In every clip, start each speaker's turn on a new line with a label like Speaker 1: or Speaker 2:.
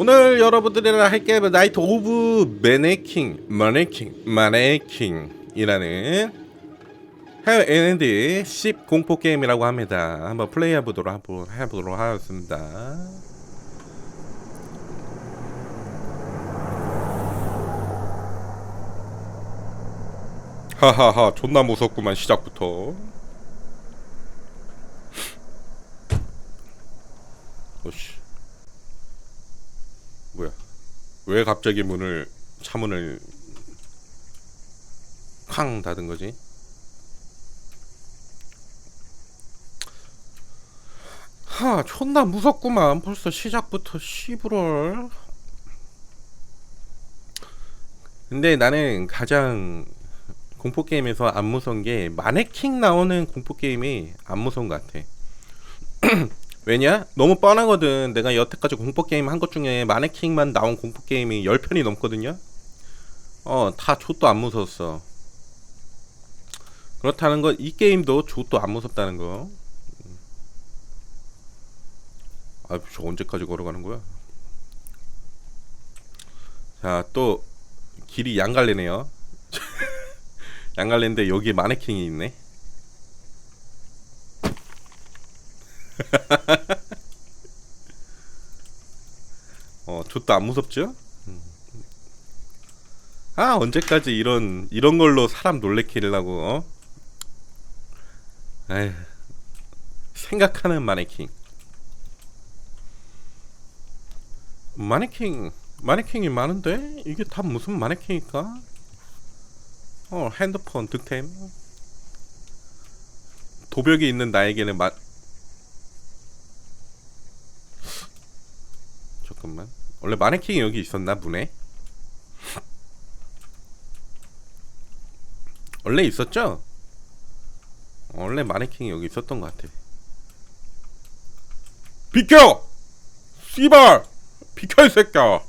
Speaker 1: 오늘 여러분들이랑 할게 나이트 오브 매네킹 마네킹 마네킹이라는 해외 N&D 10 공포 게임이라고 합니다. 한번 플레이해 보도록 하보- 해보도록 하겠습니다. 하하하 존나 무섭구만 시작부터. 오씨. 뭐야? 왜 갑자기 문을 차문을 쾅 닫은 거지? 하, 존나 무섭구만. 벌써 시작부터 시부럴. 근데 나는 가장 공포 게임에서 안 무서운 게 마네킹 나오는 공포 게임이 안 무서운 것 같아. 왜냐? 너무 뻔하거든. 내가 여태까지 공포 게임 한 것 중에 마네킹만 나온 공포 게임이 10편이 넘거든요. 어, 다 좆도 안 무서웠어. 그렇다는 건 이 게임도 좆도 안 무섭다는 거. 아, 저 언제까지 걸어가는 거야? 자, 또 길이 양갈래네요. 양갈래인데 여기에 마네킹이 있네. 어, 좆도 안 무섭죠? 음. 아, 언제까지 이런 이런 걸로 사람 놀래키려고 어? 에휴. 생각하는 마네킹. 마네킹 마네킹이 많은데 이게 다 무슨 마네킹일까? 어 핸드폰 득템 도벽이 있는 나에게는 마 잠깐만. 원래 마네킹이 여기 있었나 문에? 원래 있었죠? 원래 마네킹이 여기 있었던 것 같아. 비켜! 씨발! 비켜 이 새끼야!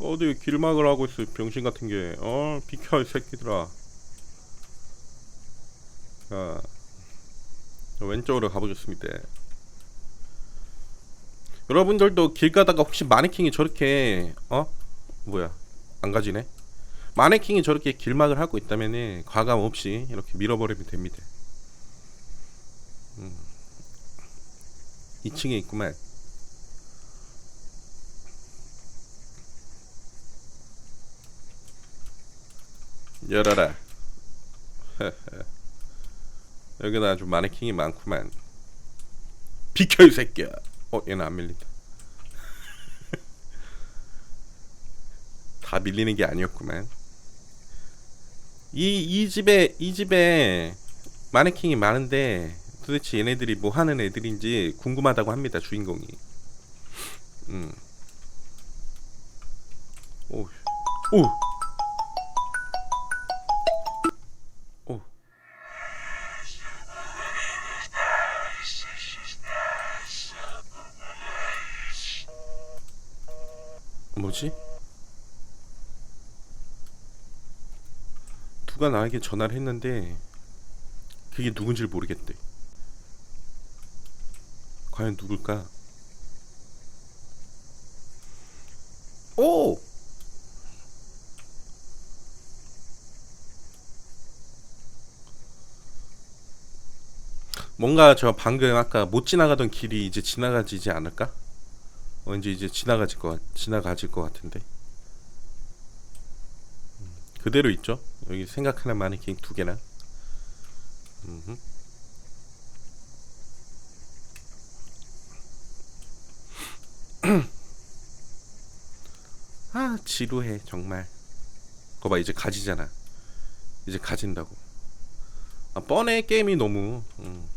Speaker 1: 어디 길막을 하고 있어 병신 같은 게 어 비켜 이 새끼들아. 자 왼쪽으로 가보겠습니다 여러분들도 길 가다가 혹시 마네킹이 저렇게 어 뭐야 안 가지네 마네킹이 저렇게 길막을 하고 있다면은 과감 없이 이렇게 밀어버리면 됩니다 음. 2층에 있구만 열어라. 여기는 아주 마네킹이 많구만. 비켜 이 새끼야. 어 얘는 안 밀린다. 다 밀리는 게 아니었구만. 이 이 집에 이 집에 마네킹이 많은데 도대체 얘네들이 뭐 하는 애들인지 궁금하다고 합니다 주인공이. 음. 오. 오. 오. 누가 나에게 전화를 했는데 그게 누군지를 모르겠대. 과연 누굴까? 오! 뭔가 저 방금 아까 못 지나가던 길이 이제 지나가지지 않을까? 왠지 이제 지나가질 것 같, 지나가질 것 같은데. 음, 그대로 있죠. 여기 생각하는 마네킹 두 개나. 음흠. 아 지루해 정말. 거봐 이제 가지잖아. 이제 가진다고. 아, 뻔해 게임이 너무. 음.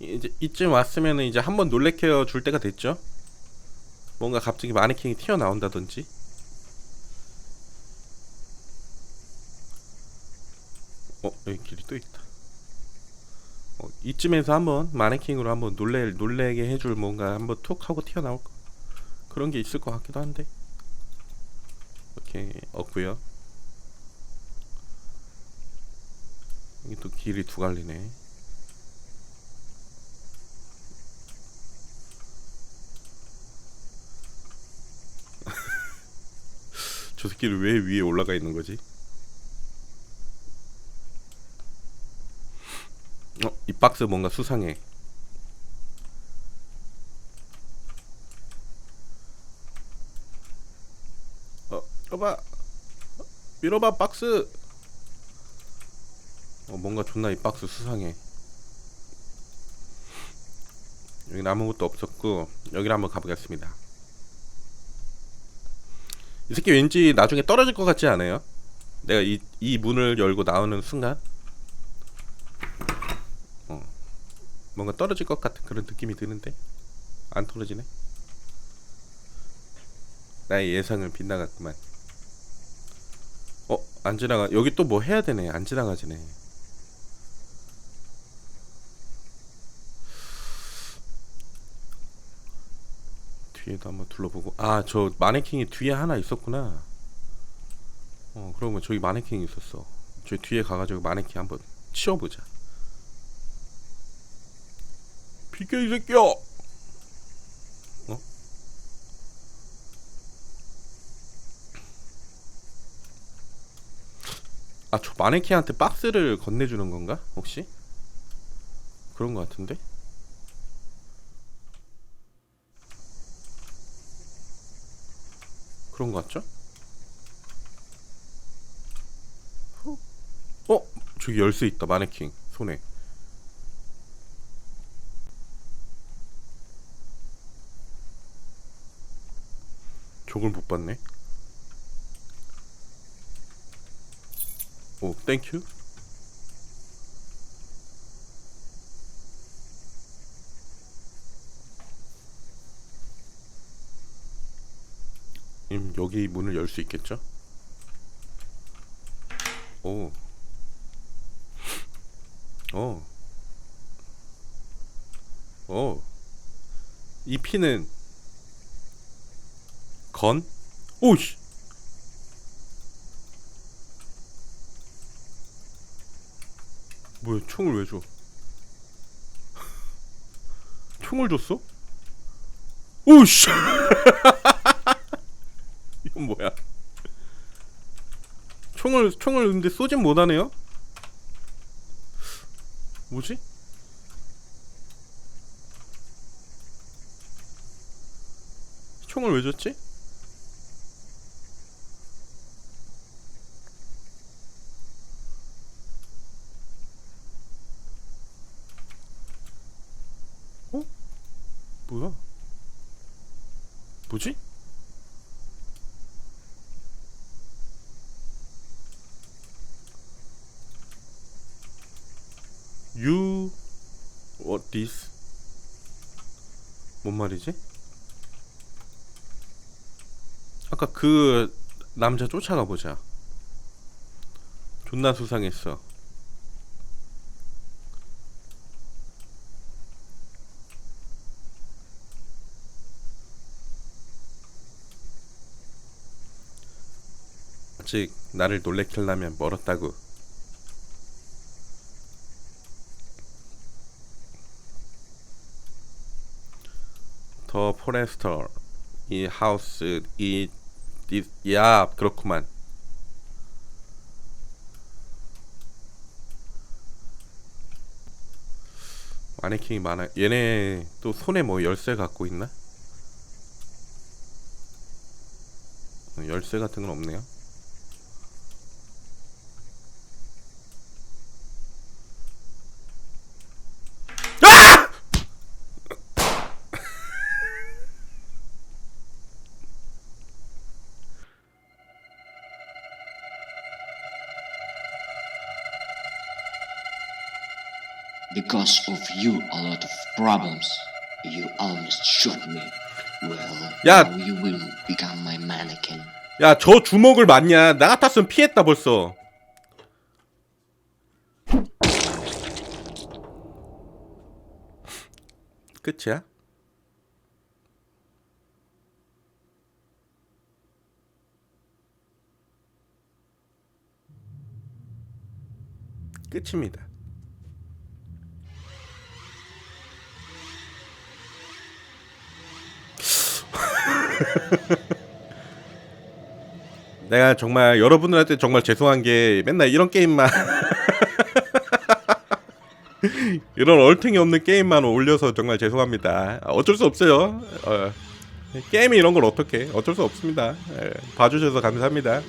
Speaker 1: 이제 이쯤 왔으면은 이제 한번 놀래켜 줄 때가 됐죠. 뭔가 갑자기 마네킹이 튀어나온다든지. 어 여기 길이 또 있다. 어, 이쯤에서 한번 마네킹으로 한번 놀래 놀래게 해줄 뭔가 한번 툭 하고 튀어나올 거 그런 게 있을 것 같기도 한데. 이렇게 없고요. 여기 또 길이 두 갈리네. 저 새끼를 왜 위에 올라가 있는 거지? 어, 이 박스 뭔가 수상해. 어, 밀어봐. 밀어봐 박스. 어, 뭔가 존나 이 박스 수상해. 여기 아무것도 없었고 여기를 한번 가보겠습니다. 이 새끼 왠지 나중에 떨어질 것 같지 않아요? 내가 이, 이 문을 열고 나오는 순간 어, 뭔가 떨어질 것 같은 그런 느낌이 드는데 안 떨어지네. 나의 예상을 빗나갔구만. 어, 안 지나가. 여기 또 뭐 해야 되네. 안 지나가지네. 뒤에도 한번 둘러보고 아 저 마네킹이 뒤에 하나 있었구나 어 그러면 저기 마네킹이 있었어 저 뒤에 가가지고 마네킹 한번 치워보자 비켜 이 새끼야 어? 아저 마네킹한테 박스를 건네주는 건가 혹시? 그런 거 같은데? 그런 거 같죠? 어? 저기 열쇠 있다 마네킹 손에 저걸 못 봤네 오 땡큐 음, 여기 문을 열 수 있겠죠? 오. 오. 오. 이 피는 건? 오씨. 뭐야, 총을 왜 줘? 총을 줬어? 오씨. 이건 뭐야? 총을 총을 근데 쏘진 못하네요. 뭐지? 총을 왜 줬지? 어? 뭐야? 뭐지? You what this? 뭔 말이지? 아까 그 남자 쫓아가 보자. 존나 수상했어. 아직 나를 놀래키려면 멀었다고. 더 포레스터 이 하우스 이, 이, 야 그렇구만. 마네킹이 많아. 얘네 또 손에 뭐 열쇠 갖고 있나? 어, 열쇠 같은 건 없네요
Speaker 2: Because of you, a lot of problems. You almost shot me. Well,
Speaker 1: 야!
Speaker 2: now you will become my mannequin.
Speaker 1: 야 저 주먹을 맞냐 나 같았으면 피했다 벌써 끝이야? 끝입니다 내가 정말 여러분들한테 정말 죄송한 게 맨날 이런 게임만 이런 얼탱이 없는 게임만 올려서 정말 죄송합니다. 아, 어쩔 수 없어요. 어, 게임이 이런 걸 어떻게 어쩔 수 없습니다. 예, 봐주셔서 감사합니다.